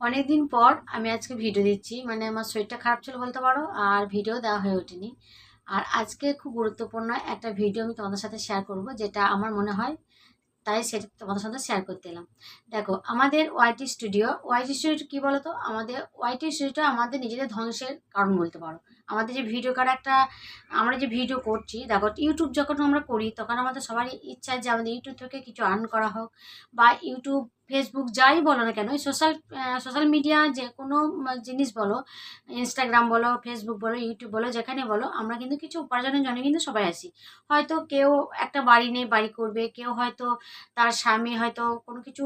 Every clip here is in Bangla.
অনেকদিন পর আমি আজকে ভিডিও দিচ্ছি। মানে আমার শরীরটা খারাপ ছিল বলতে পারো, আর ভিডিও দেওয়া হয়ে ওঠেনি। আর আজকে খুব গুরুত্বপূর্ণ একটা ভিডিও আমি তোমাদের সাথে শেয়ার করব, যেটা আমার মনে হয় তাই সেটা তোমাদের সাথে শেয়ার করতে এলাম। দেখো, আমাদের ওয়াইটি স্টুডিও ওয়াইটি স্টুডিও কী বলো তো আমাদের ওয়াইটি স্টুডিওটা আমাদের নিজেদের ধ্বংসের কারণ বলতে পারো। আমাদের যে ভিডিও করা একটা, আমরা যে ভিডিও করছি, দেখো ইউটিউব যখন আমরা করি, তখন আমাদের সবারই ইচ্ছা যে আমাদের ইউটিউব থেকে কিছু আর্ন করা হোক, বা ইউটিউব ফেসবুক যাই বলো না কেন সোশ্যাল সোশ্যাল মিডিয়া যে কোনো জিনিস বলো ইনস্টাগ্রাম বলো ফেসবুক বলো ইউটিউব বলো যেখানে বলো আমরা কিন্তু কিছু উপার্জনের জন্য কিন্তু সবাই আসি। হয়তো কেউ একটা বাড়ি নেই বাড়ি করবে কেউ হয়তো তার স্বামী হয়তো কোনো কিছু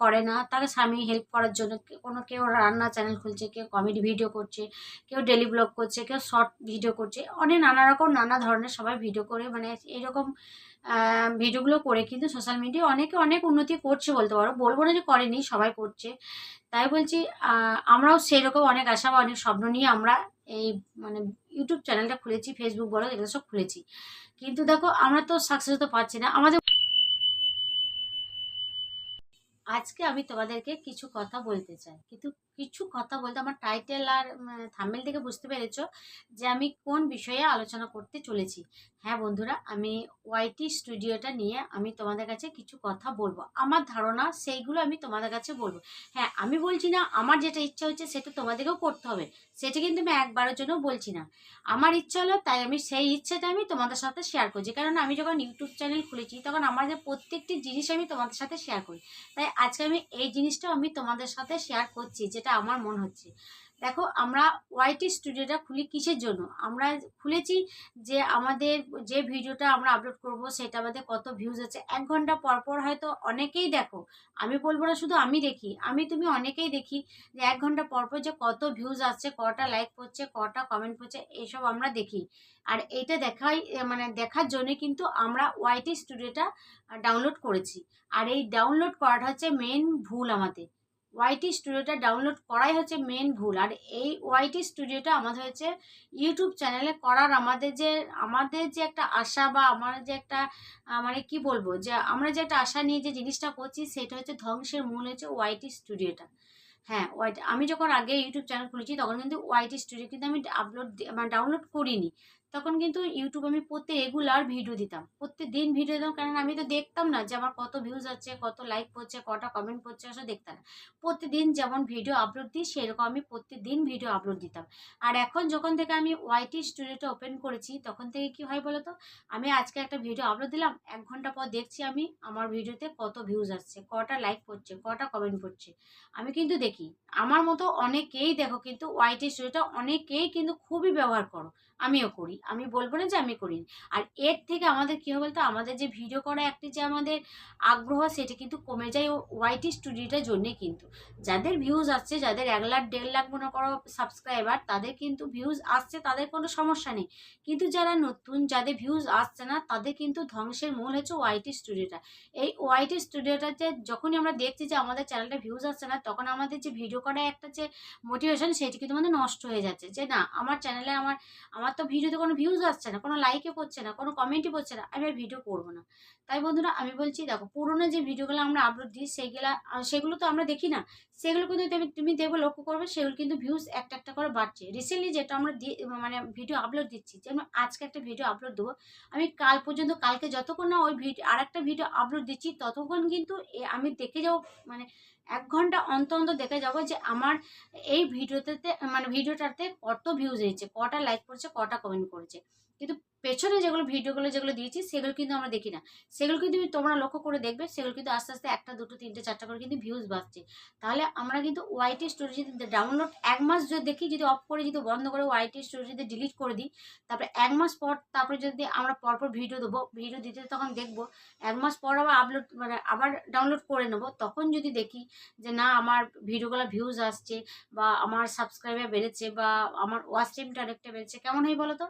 করে না তাকে স্বামী হেল্প করার জন্য কোনো কেউ রান্না চ্যানেল খুলছে কেউ কমেডি ভিডিও করছে কেউ ডেলি ব্লগ করছে কেউ শর্ট ভিডিও করছে অনেক নানা রকম নানা ধরনের সবাই ভিডিও করে মানে এইরকম আহ, ভিডিওগুলো করে কিন্তু সোশ্যাল মিডিয়া অনেকে অনেক উন্নতি করছে বলতে পারো বলব না যে করেনি, সবাই করছে। তাই বলছি আমরাও সেরকম অনেক আশা বা অনেক স্বপ্ন নিয়ে আমরা এই মানে ইউটিউব চ্যানেলটা খুলেছি ফেসবুক বলো এগুলো সব খুলেছি। কিন্তু দেখো, আমরা তো সাকসেস তো পাচ্ছি না। আমাদের আজকে আমি তোমাদেরকে কিছু কথা বলতে চাই। কিন্তু কিছু কথা বলতে আমার টাইটেল আর থাম্বেল থেকে বুঝতে পেরেছ যে আমি কোন বিষয়ে আলোচনা করতে চলেছি। হ্যাঁ বন্ধুরা, আমি ওয়াইটি স্টুডিওটা নিয়ে আমি তোমাদের কাছে কিছু কথা বলব। আমার ধারণা সেইগুলো আমি তোমাদের কাছে বলব। হ্যাঁ আমি বলছি না, আমার যেটা ইচ্ছা হচ্ছে সেটা তোমাদেরকেও করতে হবে। সেটা কিন্তু আমি একবারের জন্য বলছি না। আমার ইচ্ছা হলো, তাই আমি সেই ইচ্ছাটা আমি তোমাদের সাথে শেয়ার করছি। কারণ আমি যখন ইউটিউব চ্যানেল খুলেছি, তখন আমাদের প্রত্যেকটি জিনিস আমি তোমাদের সাথে শেয়ার করি। তাই আজকে আমি এই জিনিসটা আমি তোমাদের সাথে শেয়ার করছি যেটা আমার মন হচ্ছে। দেখো, আমরা ওয়াইটি স্টুডিওটা খুলি কিসের জন্য? আমরা খুলেছি যে আমাদের যে ভিডিওটা আমরা আপলোড করব, সেটা আমাদের কত ভিউজ আছে। এক ঘণ্টা পর পর হয়তো অনেকেই দেখো, আমি বলব না শুধু আমি দেখি, আমি তুমি অনেকেই দেখি যে এক ঘণ্টা পর পর যে কত ভিউজ আসছে কটা লাইক করছে কটা কমেন্ট করছে এইসব আমরা দেখি। আর এইটা দেখাই মানে দেখার জন্য কিন্তু আমরা ওয়াইটি স্টুডিওটা ডাউনলোড করেছি। আর এই ডাউনলোড করাটা হচ্ছে মেন ভুল আমাদের। ওয়াইটি স্টুডিওটা ডাউনলোড করাই হচ্ছে মেন ভুল। আর এই ওয়াইটি স্টুডিওটা আমাদের হচ্ছে ইউটিউব চ্যানেলে করার আমাদের যে আমাদের যে একটা আশা বা আমার যে একটা মানে কি বলব, যে আমরা যে একটা আশা নিয়ে যে জিনিসটা করছি, সেটা হচ্ছে ধ্বংসের মূল হচ্ছে ওয়াইটি স্টুডিওটা হ্যাঁ ওয়াইটি আমি যখন আগে ইউটিউব চ্যানেল খুলেছি, তখন কিন্তু ওয়াইটি স্টুডিও কিন্তু আমি আপলোড মানে ডাউনলোড করিনি। তখন কিন্তু ইউটিউব আমি প্রত্যেক রেগুলার ভিডিও দিতাম। প্রত্যেক দিন ভিডিও দিতাম কারণ আমি তো দেখতাম না যে আমার কত ভিউজ আছে কত লাইক পড়ছে কটা কমেন্ট পড়ছে আসলে দেখতাম না। প্রতিদিন যেমন ভিডিও আপলোড দিই, সেরকম আমি প্রত্যেকদিন ভিডিও আপলোড দিতাম। আর এখন যখন থেকে আমি ওয়াইটি স্টুডিওটা ওপেন করেছি, তখন থেকে কি হয় বলো তো আমি আজকে একটা ভিডিও আপলোড দিলাম, এক ঘণ্টা পর দেখছি আমি আমার ভিডিওতে কত ভিউজ আসছে, কটা লাইক পড়ছে কটা কমেন্ট পড়ছে আমি কিন্তু দেখি, আমার মতো অনেকেই দেখো কিন্তু ওয়াইটি স্টুডিওটা অনেকেই কিন্তু খুবই ব্যবহার করো, আমিও করি। আমি বলব না যে আমি করিনি। আর এর থেকে আমাদের কী হবে বলতো? আমাদের যে ভিডিও করা একটি যে আমাদের আগ্রহ, সেটা কিন্তু কমে যায় ওয়াইটি স্টুডিওটার জন্যে কিন্তু। যাদের ভিউজ আসছে, যাদের এক লাখ, দেড় লাখ মনে করো সাবস্ক্রাইবার তাদের কিন্তু ভিউজ আসছে, তাদের কোনো সমস্যা নেই। কিন্তু যারা নতুন, যাদের ভিউজ আসছে না, তাদের কিন্তু ধ্বংসের মূল হচ্ছে ওয়াইটি স্টুডিওটা এই ওয়াইটি স্টুডিওটাতে যখনই আমরা দেখছি যে আমাদের চ্যানেলটা ভিউজ আসছে না, তখন আমাদের যে ভিডিও করা একটা যে মোটিভেশন সেটি কিন্তু আমাদের নষ্ট হয়ে যাচ্ছে। যে না, আমার চ্যানেলে আমার আমার তো ভিডিওতে কোনো ভিউজ আসছে না, কোনো লাইকে পড়ছে না, কোনো কমেন্টই পড়ছে না, আমি আর ভিডিও করব না। তাই বন্ধুরা, আমি বলছি, দেখো, পুরোনো যে ভিডিওগুলো আমরা আপলোড দিই সেইগুলা সেগুলো তো আমরা দেখি না, সেগুলো কিন্তু তুমি তুমি দেখবে লক্ষ্য করবে, সেগুলো কিন্তু ভিউজ একটা একটা করে বাড়ছে। রিসেন্টলি যেটা আমরা মানে ভিডিও আপলোড দিচ্ছি যেমন আজকে একটা ভিডিও আপলোড দেবো, আমি কাল পর্যন্ত, কালকে যতক্ষণ না ওই ভিডিও আর একটা ভিডিও আপলোড দিচ্ছি, ততক্ষণ কিন্তু আমি দেখে যাব মানে এক ঘণ্টা অন্তর অন্তর দেখে যাব যে আমার এই ভিডিওতে মানে ভিডিওটাতে কত ভিউজ হয়েছে, কটা লাইক করেছে কটা কমেন্ট করেছে। কিন্তু পেছনে যেগুলো ভিডিওগুলো যেগুলো দিয়েছি, সেগুলো কিন্তু আমরা দেখি না। সেগুলো কিন্তু তোমরা লক্ষ্য করে দেখবে, সেগুলো কিন্তু আস্তে আস্তে একটা, দুটো, তিনটে, চারটা করে কিন্তু ভিউজ বাড়ছে। তাহলে আমরা কিন্তু ওয়াইটি স্টোরি যদি ডাউনলোড এক মাস যদি দেখি, যদি অফ করে, যদি বন্ধ করে ওয়াইটি স্টোরি যদি ডিলিট করে দিই, তারপরে এক মাস পর, তারপরে যদি আমরা পরপর ভিডিও দেবো ভিডিও দিতে তখন দেখব, এক মাস পর আবার আপলোড মানে আবার ডাউনলোড করে নেব, তখন যদি দেখি যে না, আমার ভিডিওগুলো ভিউজ আসছে বা আমার সাবস্ক্রাইবার বেড়েছে বা আমার ওয়াচ টাইমটা অনেকটা বেড়েছে, কেমন হয় বলো তো?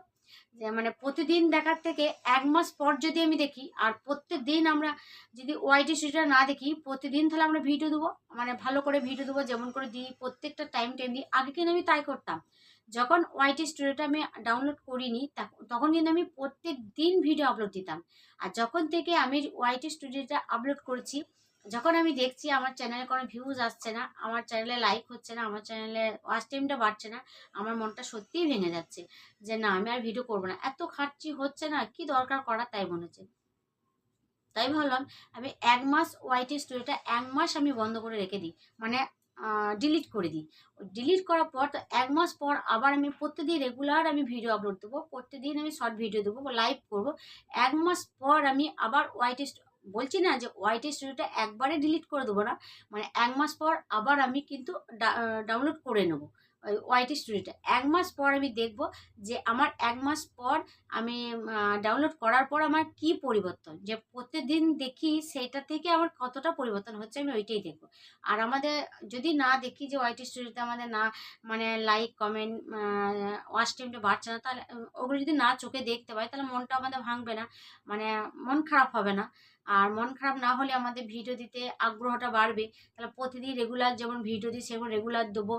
যে মানে প্রতিদিন দেখার থেকে এক মাস পর যদি আমি দেখি, আর প্রত্যেক দিন আমরা যদি ওয়াইটি সিটা না দেখি, প্রতিদিন তাহলে আমরা ভিডিও দেবো। মানে ভালো করে ভিডিও দেবো, যেমন করে দিই, প্রত্যেকটা টাইম টাইম দিই আগে কিন্তু আমি তাই করতাম। যখন ওয়াইটি স্টুডিওটা আমি ডাউনলোড করিনি তখন কিন্তু আমি প্রত্যেক দিন ভিডিও আপলোড দিতাম। আর যখন থেকে আমি ওয়াইটি স্টুডিওটা আপলোড করেছি যখন আমি দেখছি আমার চ্যানেলে কোনো ভিউজ আসছে না, আমার চ্যানেলে লাইক হচ্ছে না, আমার চ্যানেলে ওয়াচ টাইমটা বাড়ছে না, আমার মনটা সত্যিই ভেঙে যাচ্ছে যে না, আমি আর ভিডিও করব না। এত খাটছি, হচ্ছে না, কি দরকার করা তাই মনে হচ্ছে। তাই ভাবলাম আমি এক মাস ওয়াইটি স্টোরিটা এক মাস আমি বন্ধ করে রেখে দিই মানে ডিলিট করে দিই। ডিলিট করার পর তো এক মাস পর আবার আমি প্রত্যেকদিন রেগুলার আমি ভিডিও আপলোড দেবো, প্রত্যেকদিন আমি শর্ট ভিডিও দেবো লাইভ করব। এক মাস পর আমি আবার ওয়াইটি বলছি না যে ওয়াইটি স্টুডিওটা একবারে ডিলিট করে দেবো না মানে এক মাস পর আবার আমি কিন্তু ডাউনলোড করে নেব ওই ওয়াইটি স্টুডিওটা এক মাস পর আমি দেখব যে আমার এক মাস পর আমি ডাউনলোড করার পর আমার কি পরিবর্তন, যে প্রত্যেকদিন দেখি সেটা থেকে আমার কতটা পরিবর্তন হচ্ছে আমি ওইটাই দেখব। আর আমাদের যদি না দেখি যে ওয়াইটি স্টুডিওতে আমাদের না মানে লাইক কমেন্ট ওয়াচ টাইমটা বাড়ছে না, তাহলে ওগুলো যদি না চোখে দেখতে পাই তাহলে মনটা আমাদের ভাঙবে না মানে মন খারাপ হবে না। আর মন খারাপ না হলে আমাদের ভিডিও দিতে আগ্রহটা বাড়বে। তাহলে প্রতিদিন রেগুলার যেমন ভিডিও দিই, সেরকম রেগুলার দেবো।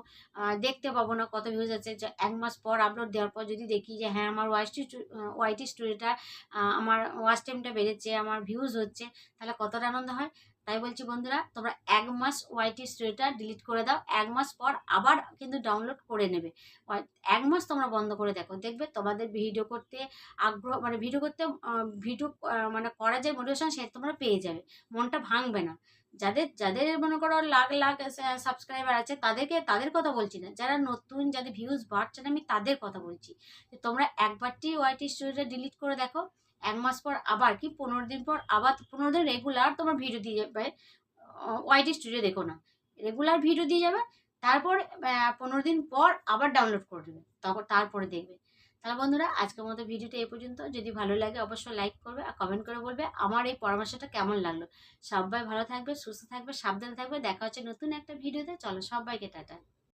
দেখতে পাবো না কত ভিউজ আছে। এক মাস পর আপলোড দেওয়ার পর যদি দেখি যে হ্যাঁ আমার ওয়াইটি ওয়াইটি স্টোরিটা আমার ওয়াচ টাইমটা বেড়েছে, আমার ভিউজ হচ্ছে, তাহলে কতটা আনন্দ হয়? তাই বলছি বন্ধুরা, তোমরা এক মাস ওয়াইটি স্টোরিটা ডিলিট করে দাও, এক মাস পর আবার কিন্তু ডাউনলোড করে নেবে। এক মাস তোমরা বন্ধ করে দেখো, দেখবে তোমাদের ভিডিও করতে আগ্রহ মানে ভিডিও করতে ভিডিও মানে করার যে মোটিভেশন সে তোমরা পেয়ে যাবে, মনটা ভাঙবে না। যাদের যাদের মনে করো লাখ লাখ সাবস্ক্রাইবার আছে, তাদেরকে, তাদের কথা বলছি না, যারা নতুন, যাদের ভিউজ বাড়ছে না, আমি তাদের কথা বলছি। তোমরা একবারটি ওয়াইটি স্টোরিটা ডিলিট করে দেখো এক মাস পর আবার কি পনেরো দিন পর আবার পনেরো দিন রেগুলার তোমার ভিডিও দিয়ে যাবে। ওয়াইটি স্টুডিও দেখো না। রেগুলার ভিডিও দিয়ে যাবে, তারপর পনেরো দিন পর আবার ডাউনলোড করে দেবে। তখন তারপরে দেখবে। তাহলে বন্ধুরা, আজকের মতো ভিডিওটা এই পর্যন্ত। যদি ভালো লাগে, অবশ্যই লাইক করবে আর কমেন্ট করে বলবে আমার এই পরামর্শটা কেমন লাগল। সবাই ভালো থাকবে, সুস্থ থাকবে, সাবধানে থাকবে। দেখা হচ্ছে নতুন একটা ভিডিওতে চলো সবাইকে টাটা।